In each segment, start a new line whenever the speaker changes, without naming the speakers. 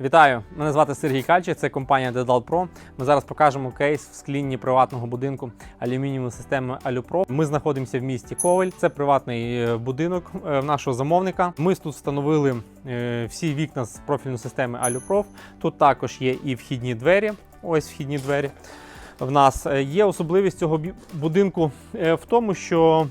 Вітаю! Мене звати Сергій Кальчик, це компанія Dedal Pro. Ми зараз покажемо кейс в склінні приватного будинку алюмінієвої системи Алюпро. Ми знаходимося в місті Ковель. Це приватний е, будинок е, нашого замовника. Ми тут встановили е, всі вікна з профільної системи Алюпроф. Тут також є і вхідні двері. Ось вхідні двері. В нас є особливість цього будинку в тому, що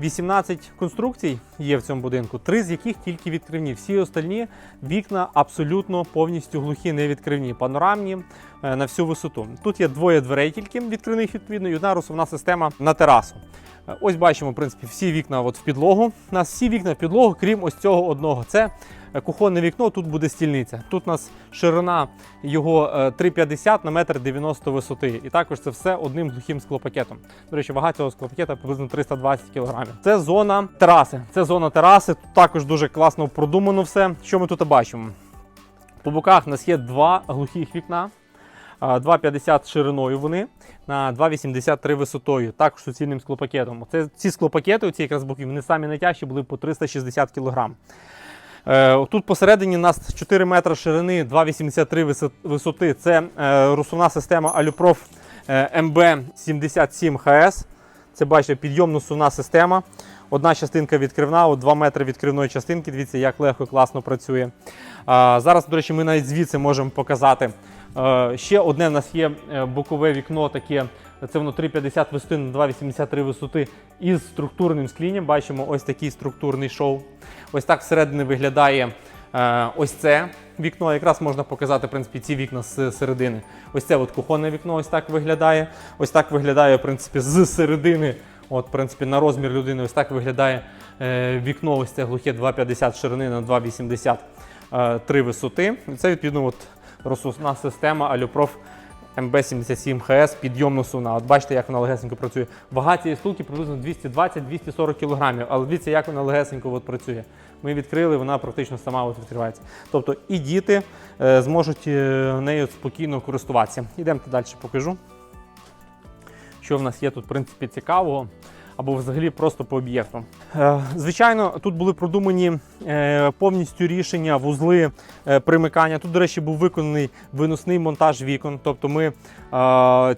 18 конструкцій є в цьому будинку, три з яких тільки відкривні. Всі остальні вікна абсолютно повністю глухі, не відкривні, панорамні на всю висоту. Тут є двоє дверей тільки відкривних відповідно, і одна розсувна система на терасу. Е, Ось бачимо, в принципі, всі вікна от в підлогу. У нас всі вікна в підлогу, крім ось цього одного. Це е, кухонне вікно, тут буде стільниця. Тут у нас ширина його е, 3,50 на метр 90 висоти. І також це все одним глухим склопакетом. До речі, вага цього склопакета приблизно 320 кг. Це зона тераси. Це зона тераси. Тут також дуже класно продумано все. Що ми тут бачимо? По боках у нас є два глухих вікна. А, 2,50 шириною вони на 2,83 висотою, також суцільним склопакетом. Це, ці склопакети, ці якраз боки, вони самі найтяжчі були по 360 кг. Е, Тут посередині у нас 4 метри ширини, 2,83 висоти. Це е, розсувна система Aluprof е, MB77 HS. Це бачите, підйомно сувна система. Одна частинка відкривна, от 2 метри відкривної частинки. Дивіться, як легко і класно працює. Зараз, до речі, ми навіть звідси можемо показати. Е, ще одне в нас є е, бокове вікно, таке, це воно 3,50 висоти на 2,83 висоти із структурним склінням. Бачимо ось такий структурний шоу. Ось так всередині виглядає е, ось це вікно. Якраз можна показати в принципі, ці вікна з середини. Ось це от кухонне вікно ось так виглядає. Ось так виглядає в принципі, з середини. От, в принципі, на розмір людини ось так виглядає вікно, ось це глухе 2,50 ширини на 2,83 висоти. Це відповідно от, розсусна система Aluprof MB77 HS підйомно суна. От бачите, як вона легесенько працює. Вага цієї стулки приблизно 220-240 кг. Але дивіться, як вона легесенько от працює. Ми відкрили, вона практично сама от відкривається. Тобто і діти е, зможуть е, нею спокійно користуватися. Ідемо далі, покажу. Що в нас є тут, в принципі, цікавого. Або взагалі просто по об'єкту. Е, Звичайно, тут були продумані е, повністю рішення, вузли е, примикання. Тут, до речі, був виконаний виносний монтаж вікон. Тобто ми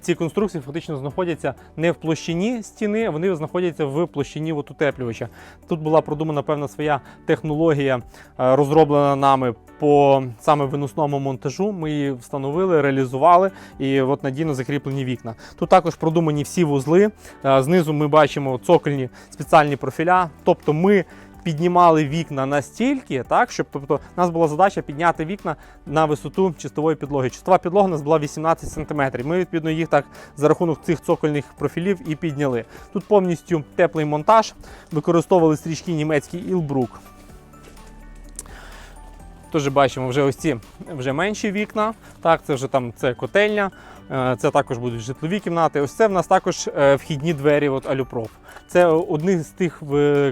ці конструкції фактично знаходяться не в площині стіни, вони знаходяться в площині от утеплювача. Тут була продумана певна своя технологія, розроблена нами по саме виносному монтажу. Ми її встановили, реалізували і от надійно закріплені вікна. Тут також продумані всі вузли. Е, Знизу ми бачимо цокольні спеціальні профіля. Тобто ми піднімали вікна настільки, так, щоб тобто, у нас була задача підняти вікна на висоту чистової підлоги. Чистова підлога у нас була 18 см. Ми відповідно їх так за рахунок цих цокольних профілів і підняли. Тут повністю теплий монтаж. Використовували стрічки німецький Ілбрук. Теж бачимо вже ось ці вже менші вікна. Так, це вже там це котельня, е, це також будуть житлові кімнати. Ось це в нас також е, вхідні двері от Алюпроф. Це одні з тих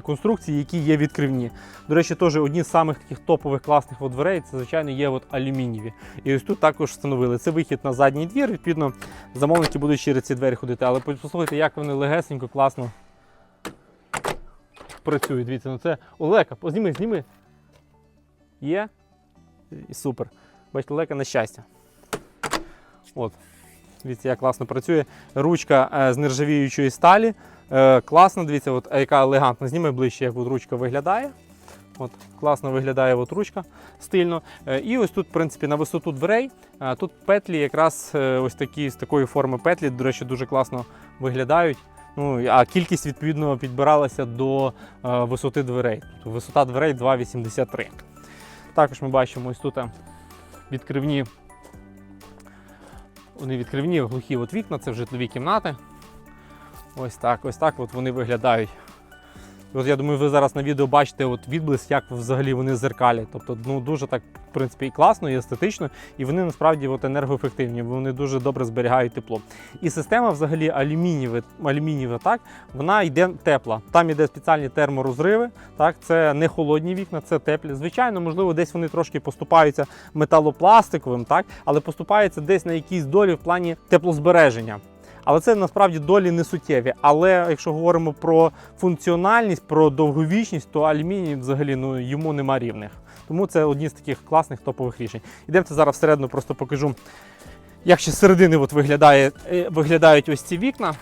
конструкцій, які є відкривні. До речі, теж одні з самих таких топових класних дверей, це, звичайно, є от алюмінієві. І ось тут також встановили. Це вихід на задній двір. Відповідно, замовники будуть через ці двері ходити. Але послухайте, як вони легесенько, класно працюють. Дивіться, ну це Олека, зніми, зніми. Є. І супер. Бачите, лека на щастя. От. Дивіться, як класно працює. Ручка е, з нержавіючої сталі. Е, класно, дивіться, от, яка елегантна. Зніми ближче, як от ручка виглядає. От, класно виглядає от ручка стильно. Е, і ось тут, в принципі, на висоту дверей. е, тут петлі, якраз е, ось такі з такої форми петлі, до речі, дуже класно виглядають. Ну, а кількість відповідно підбиралася до е, висоти дверей. Тобто висота дверей 2,83. Також ми бачимо ось тут е, відкривні, вони відкривні глухі от вікна, це в житлові кімнати. Ось так, ось так от вони виглядають. От я думаю, ви зараз на відео бачите от відблиск, як взагалі вони зеркалять. Тобто, ну дуже так, в принципі, і класно, і естетично, і вони насправді от, енергоефективні, вони дуже добре зберігають тепло. І система взагалі алюмінієва, алюмінієва так, вона йде тепла. Там йде спеціальні терморозриви, так, це не холодні вікна, це теплі. Звичайно, можливо, десь вони трошки поступаються металопластиковим, так, але поступаються десь на якійсь долі в плані теплозбереження. Але це насправді долі не суттєві. Але якщо говоримо про функціональність, про довговічність, то алюміній взагалі ну, йому нема рівних. Тому це одні з таких класних топових рішень. Ідемте зараз всередину, просто покажу, як ще з середини от виглядає, е, виглядають ось ці вікна.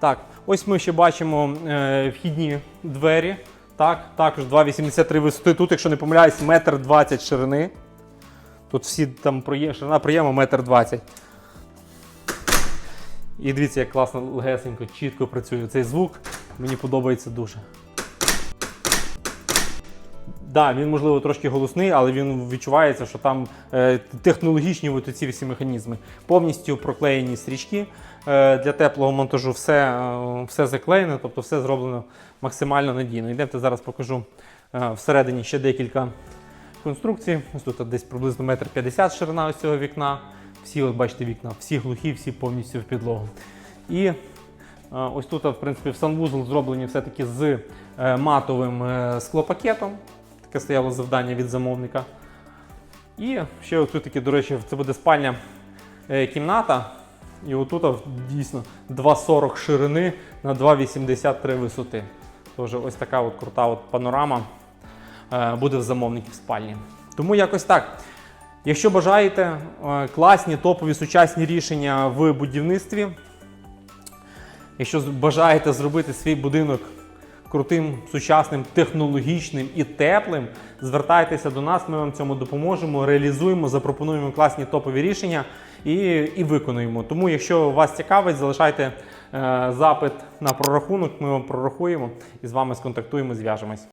Так, ось ми ще бачимо е, вхідні двері. Так, також 2,83 висоти. Тут, якщо не помиляюсь, метр 20 ширини. Тут всі там ширина проєму метр 20. І дивіться, як класно легесенько, чітко працює цей звук. Мені подобається дуже. Да, він можливо трошки голосний, але він відчувається, що там е, технологічні от ці всі механізми. Повністю проклеєні стрічки е, для теплого монтажу, все, е, все заклеєно, тобто все зроблено максимально надійно. Йдемте зараз покажу е, всередині ще декілька конструкцій. Ось тут десь приблизно метр п'ятдесят ширина ось цього вікна. Всі, от бачите, вікна, всі глухі, всі повністю в підлогу. І е, ось тут, в принципі, в санвузол зроблені все-таки з е, матовим е, склопакетом. Таке стояло завдання від замовника. І ще отут таки, до речі, це буде спальня кімната. І отут дійсно 2,40 ширини на 2,83 висоти. Тож ось така от крута от панорама буде в замовників спальні. Тому якось так. Якщо бажаєте е, класні топові сучасні рішення в будівництві, якщо бажаєте зробити свій будинок крутим, сучасним, технологічним і теплим, звертайтеся до нас, ми вам цьому допоможемо, реалізуємо, запропонуємо класні топові рішення і, і виконуємо. Тому, якщо вас цікавить, залишайте е, запит на прорахунок, ми вам прорахуємо і з вами сконтактуємо, зв'яжемось.